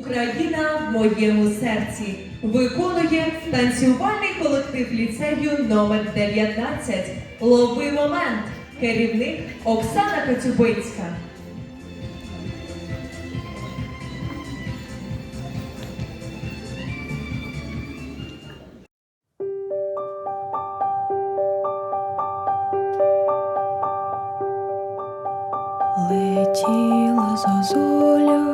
Україна в моєму серці виконує танцювальний колектив ліцею номер 19 Лови момент. Керівник Оксана Коцюбинська. Летіла зозуля,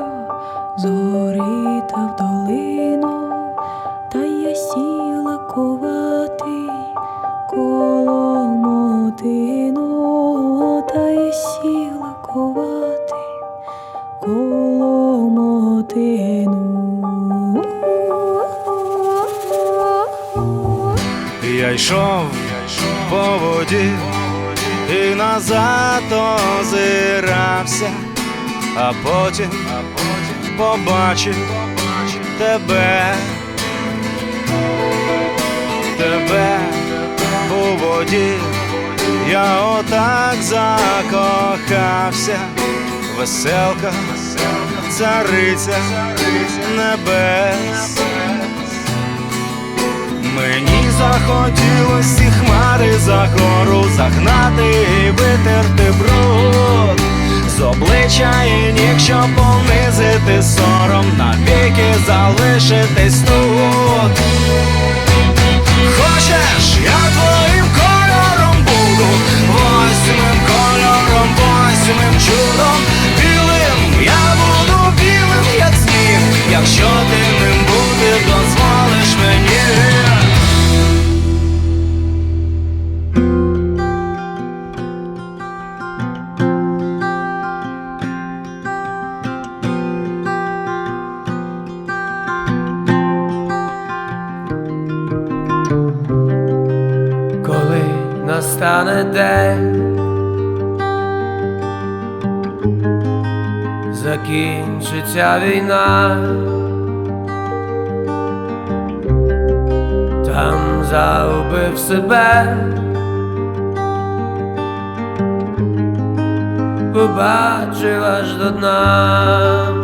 зорита в долину, та я сіла ковати коло мотину, та я сіла ковати коло мотину. Я йшов по воді і назад озирався, а потім побачив тебе, тебе у воді, я отак закохався, веселка, цариця небес. Мені захотілось ці хмари за гору загнати і витерти бруд з обличчя і ніг, щоб понизити сором, навіки залишитись тут. Настане день, закінчиться війна, там загубив себе, побачив аж до дна.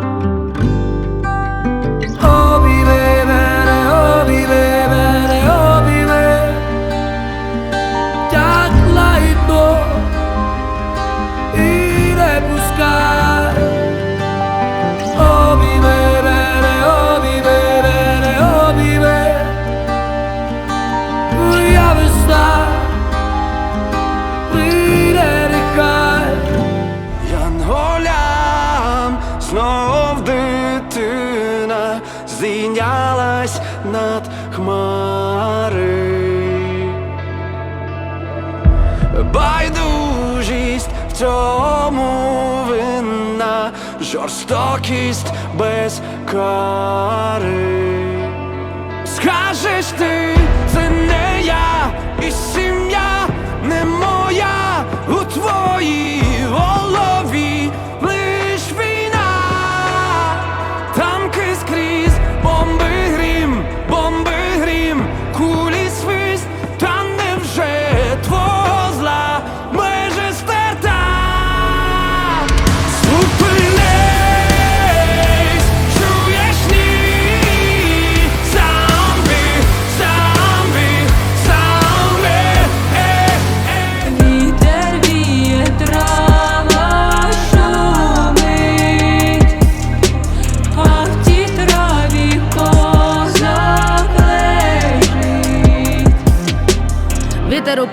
Дитина здійнялась над хмари. Байдужість в цьому винна, жорстокість без кари. Скажеш ти,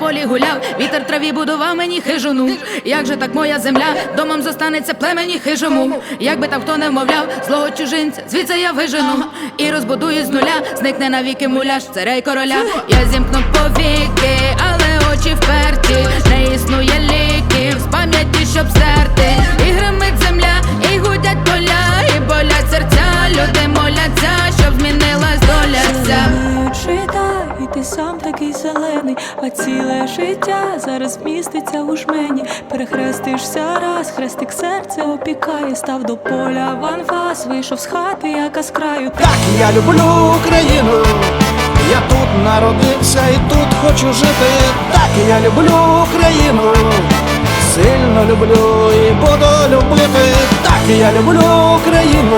полі гуляв, вітер траві будував мені хижину. Як же так моя земля домом зостанеться племені хижому? Якби там хто не вмовляв, злого чужинця, звідси я вижену і розбудую з нуля, зникне навіки муляж, царя й короля. Я зімкну повіки, але очі вперті, не існує ліків з пам'яті, щоб стерти. І гримить земля, і гудять поля, а ціле життя зараз вміститься у жмені. Перехрестишся раз, хрестик серце опікає, став до поля в анфас, вийшов з хати, яка з краю. Так, я люблю Україну, я тут народився і тут хочу жити. Так, я люблю Україну, сильно люблю і буду любити. Так, я люблю Україну,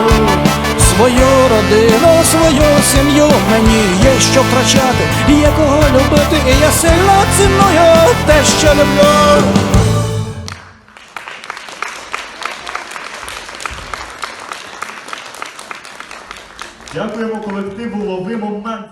свою родину, свою сім'ю. Мені є що втрачати, є кого любити, і я сильно ціную те, що люблю. Дякуємо колективу Лови момент.